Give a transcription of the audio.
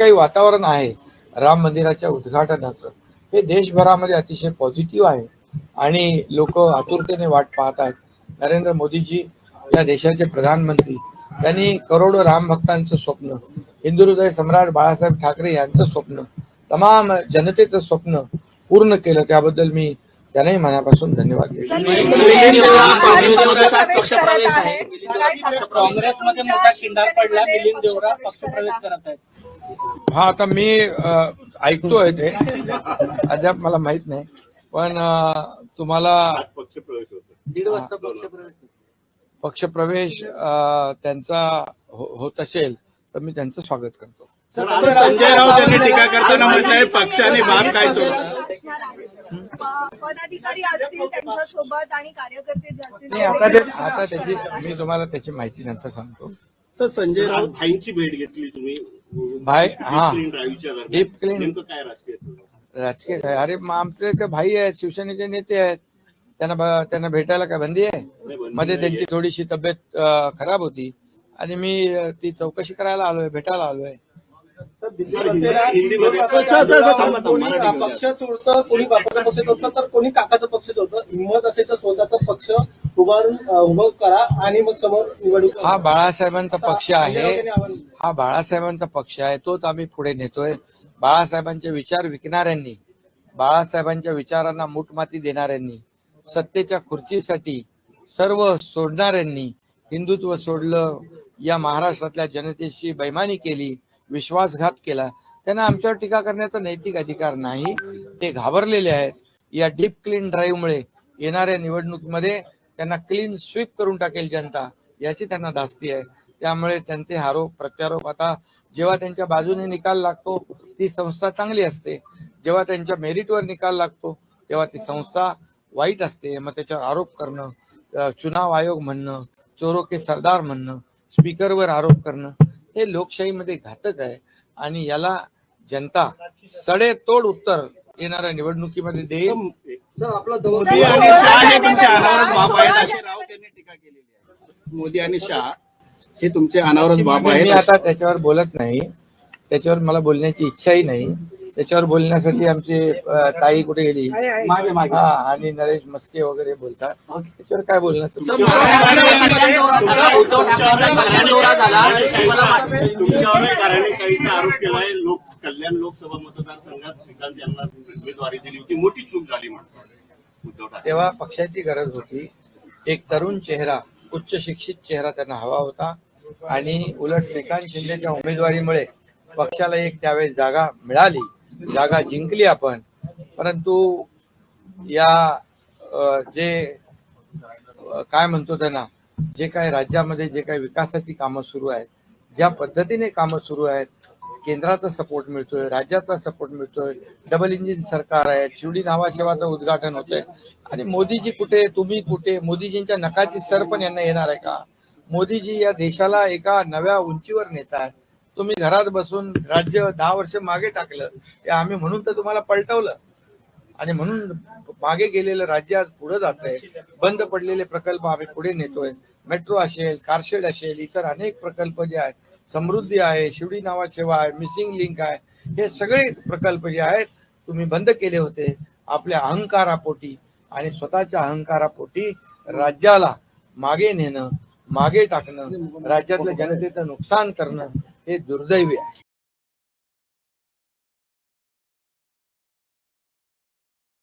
काही वातावरण आहे राम मंदिराच्या उद्घाटनाचं. हे देशभरामध्ये अतिशय पॉझिटिव्ह आहे. आणि लोक आतुरतेने वाट पाहत आहेत. नरेंद्र मोदीजी या देशाचे प्रधानमंत्री. त्यांनी करोडो राम भक्तांचं स्वप्न हिंदू हृदय सम्राट बाळासाहेब ठाकरे यांचं स्वप्न तमाम जनतेचं स्वप्न पूर्ण केलं. त्याबद्दल मी त्यांनाही मनापासून धन्यवाद. काँग्रेसमध्ये मोठा पडला मिलिंद देवरा करत आहेत. हा आता मी ऐकतोय ते. अद्याप मला माहीत नाही. पण तुम्हाला दीड वाजता पक्ष प्रवेश पक्षप्रवेश अ, त्यांचा हो- होत असेल तर मी त्यांचं स्वागत करतो. संजय राऊत यांनी टीका करताना म्हटलंय पक्षाने बाब काय सोडला पदाधिकारी असतील त्यांच्यासोबत आणि कार्यकर्ते जे असतील नाही आता ते आता त्याची मी तुम्हाला त्याची माहिती नंतर सांगतो. सर संजय राऊत भाईंची भेट घेतली तुम्ही. भाई हा. क्लीन ड्राईव्हच्या दरम्यान. Deep clean. नेमकं काय राजकीय राजकीय काय? अरे मग आमचे ते भाई आहेत शिवसेनेचे नेते आहेत. त्यांना ब- त्यांना भेटायला काय बंदी आहे? बंदी मध्ये नाहीये. त्यांची थोडीशी तब्येत अ, खराब होती. आणि मी अ, ती चौकशी करायला आलोय भेटायला आलोय. पक्ष तोडतं कोणी बापाचा पक्ष तोडतं तर कोणी काकाचा पक्ष तोडतं हिंमत असेल तर स्वतःचा पक्ष उभारून उभं करा आणि मग समोर निवडणूक हा बाळासाहेबांचा पक्ष आहे. हा बाळासाहेबांचा पक्ष आहे. तोच आम्ही पुढे नेतोय. बाळासाहेबांचे विचार विकणाऱ्यांनी बाळासाहेबांच्या विचारांना मूठमाती देणाऱ्यांनी सत्तेच्या खुर्चीसाठी सर्व सोडणाऱ्यांनी हिंदुत्व सोडलं. या महाराष्ट्रातल्या जनतेशी बैमानी केली. विश्वासघात केला. त्यांना आमच्यावर टीका करण्याचा नैतिक अधिकार नाही. ते घाबरलेले आहेत. या डीप क्लीन ड्राईव्हमुळे येणाऱ्या निवडणुकीमध्ये त्यांना क्लीन स्वीप करून टाकेल जनता याची त्यांना धास्ती आहे. त्यामुळे त्यांचे आरोप प्रत्यारोप आता जेव्हा त्यांच्या बाजूने निकाल लागतो ती संस्था चांगली असते. जेव्हा त्यांच्या मेरिटवर निकाल लागतो तेव्हा ती संस्था वाईट असते. मग त्याच्यावर आरोप करणं चुनाव आयोग म्हणणं चोरो के सरदार म्हणणं स्पीकरवर आरोप करणं हे लोकशाहीमध्ये घातक आहे आणि याला जनता सडेतोड उत्तर येणाऱ्या निवडणुकीमध्ये देईल. सर आपला मोदी आणि शहा हे तुमच्या अनावरच बाप आहेत अशी राऊत यांनी टीका केलेली आहे. मोदी आणि शहा हे तुमचे अनावरच बाप मी आहेत आता त्याच्यावर बोलत नाही. त्याच्यावर मला बोलण्याची इच्छाही नाही. त्याच्यावर बोलण्यासाठी आमची ताई कुठे गेली हा आणि नरेश मस्के वगैरे बोलतात त्याच्यावर काय बोलणार तुम्ही? उद्धव ठाकरेंचा कल्याण दौरा झाला तुम्हाला वाटतं- तुमच्यावर कार्यशाहीचा आरोप केलाय लोक कल्याण लोकसभा मतदारसंघात श्रीकांत यांना उमेदवारी दिली होती मोठी चूक झाली म्हणतो उद्धव ठाकरे तेव्हा पक्षाची गरज होती एक तरुण चेहरा उच्च शिक्षित चेहरा त्यांना हवा होता आणि उलट श्रीकांत शिंदेच्या उमेदवारीमुळे पक्षाला एक त्यावेळेस जागा मिळाली जागा जिंकली आपण. परंतु या जे काय म्हणतो त्यांना जे काय राज्यामध्ये जे काही विकासाची कामं सुरू आहेत ज्या पद्धतीने कामं सुरू आहेत केंद्राचा सपोर्ट मिळतोय राज्याचा सपोर्ट मिळतोय डबल इंजिन सरकार आहे शिवडी नावाशेवाचं उद्घाटन होतंय. आणि मोदीजी कुठे तुम्ही कुठे मोदीजींच्या नकाची सर पण यांना येणार आहे का? मोदीजी या देशाला एका नव्या उंचीवर नेत आहेत तुम्ही घरात बसून राज्य दहा वर्ष मागे टाकलं ते आम्ही म्हणून तर तुम्हाला पलटवलं. आणि म्हणून मागे गेलेलं राज्य आज पुढे जात आहे बंद पडलेले प्रकल्प आम्ही पुढे नेतोय. मेट्रो असेल कारशेड असेल इतर अनेक प्रकल्प जे आहेत समृद्धी आहे शिवडी नावा सेवा आहे मिसिंग लिंक आहे हे सगळे प्रकल्प जे आहेत तुम्ही बंद केले होते. आपल्या अहंकारापोटी आणि स्वतःच्या अहंकारापोटी राज्याला मागे नेणं मागे टाकणं राज्यातल्या जनतेचं नुकसान करणं हे दुर्दैवी आहे.